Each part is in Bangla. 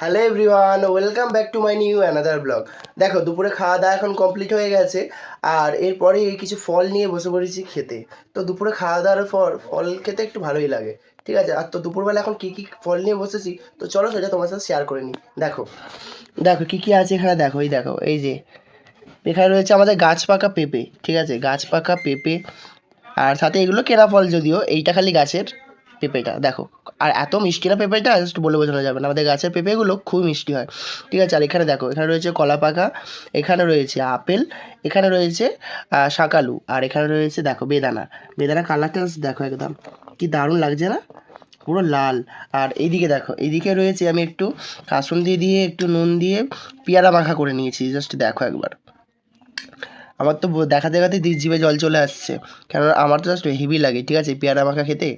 Hello everyone welcome back to my new another vlog দেখো, দুপুরে খাওয়া দাওয়া এখন কমপ্লিট হয়ে গেছে, আর এরপরে এই কিছু ফল নিয়ে বসে পড়েছি খেতে। তো দুপুরে খাওয়া দাওয়ার পর ফল খেতে একটু ভালোই লাগে, ঠিক আছে? আর তো দুপুরবেলা এখন কী কী ফল নিয়ে বসেছি, তো চলো সেটা তোমার সাথে শেয়ার করে নিই। দেখো দেখো কী কী আছে এখানে, দেখো, এই দেখো, এই যে, এখানে রয়েছে আমাদের গাছ পাকা পেঁপে, ঠিক আছে? গাছ পাকা পেঁপে, আর সাথে এগুলো কেনা ফল যদিও, এইটা খালি গাছের পেঁপেটা, দেখো। আর এত মিষ্টি না পেঁপেটা জাস্ট বলে বোঝানো যাবে না। আমাদের গাছের পেঁপেগুলো খুব মিষ্টি হয়। ঠিক আছে, আর এখানে দেখো, এখানে রয়েছে কলা পাকা এখানে রয়েছে আপেল, এখানে রয়েছে শাকালু আর এখানে রয়েছে দেখো বেদানা। বেদানা কালারটা দেখো একদম, কি দারুণ লাগছে না? পুরো লাল। আর এইদিকে দেখো, এইদিকে রয়েছে আমি একটু কাসুন্দি দিয়ে দিয়ে একটু নুন দিয়ে পেয়ারা মাখা করে নিয়েছি জাস্ট দেখো একবার। আমার তো দেখা দেখাতে জিভে জল চলে আসছে, কেননা আমার তো জাস্ট হেভি লাগে, ঠিক আছে, পেয়ারা মাখা খেতে।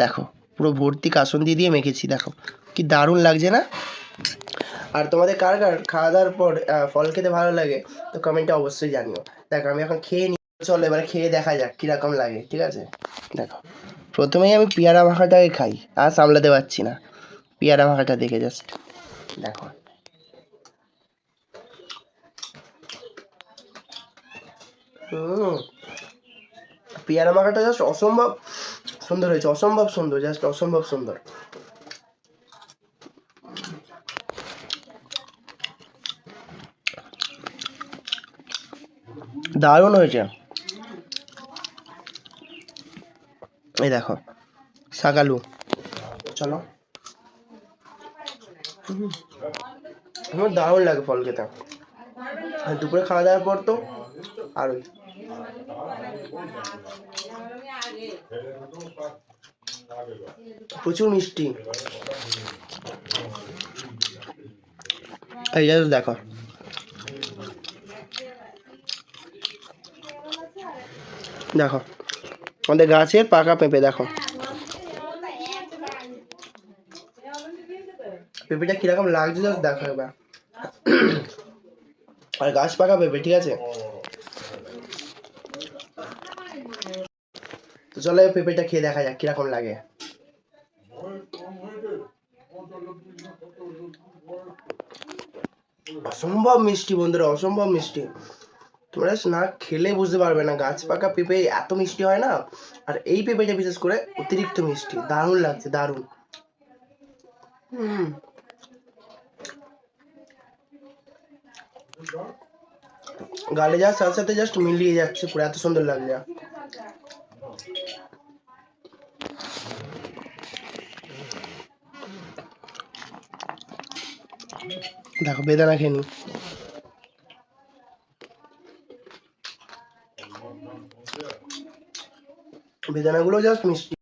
দেখো পুরো ভর্তি কাসুন্দি দিয়ে মেখেছি, দেখো। কি দারুণ লাগছে না? আর তোমাদের কার কার খাওয়া দাওয়ার পর ফল খেতে ভালো লাগে, তো কমেন্টে অবশ্যই জানিও। দেখো, আমি এখন খেয়ে নিই চলো, এবার খেয়ে দেখা যাক কীরকম লাগে, ঠিক আছে? দেখো, প্রথমেই আমি পেয়ারা মাখাটাকে খাই, আর সামলাতে পারছি না। পেয়ারা মাখাটা দেখে জাস্ট দেখো। পেয়ারা মাখাটা জাস্ট অসম্ভব সুন্দর হয়েছে, অসম্ভব সুন্দর জাস্ট অসম্ভব সুন্দর। দারুণ হয়েছে। এই দেখো, শাকালু। চলো। আমার দারুণ লাগে ফল খেতে। আর দুপুরে খাওয়া দাওয়ার পর তো আরোই প্রচুর মিষ্টি। এই just দেখো। দেখো। আমাদের গাছের পাকা পেঁপে, দেখো। পেঁপেটা কীরকম লাগছে জাস্ট দেখো এবার আর গাছ পাকা পেঁপে, ঠিক আছে? তো চলো এই পেঁপেটা খেয়ে দেখা যাক কীরকম লাগে। অসম্ভব মিষ্টি বন্ধুরা অসম্ভব মিষ্টি। তোমরা না খেলে বুঝতে পারবে না গাছ পাকা পেঁপে এত মিষ্টি হয় না আর এই পেঁপেটা বিশেষ করে অতিরিক্ত মিষ্টি দারুণ লাগছে দারুণ। হুম। গালে যাওয়ার সাথে সাথে জাস্ট মিলিয়ে যাচ্ছে পুরো এত সুন্দর লাগছে। দেখো বেদানা খেয়ে নি। বেদানাগুলো জাস্ট মিষ্টি।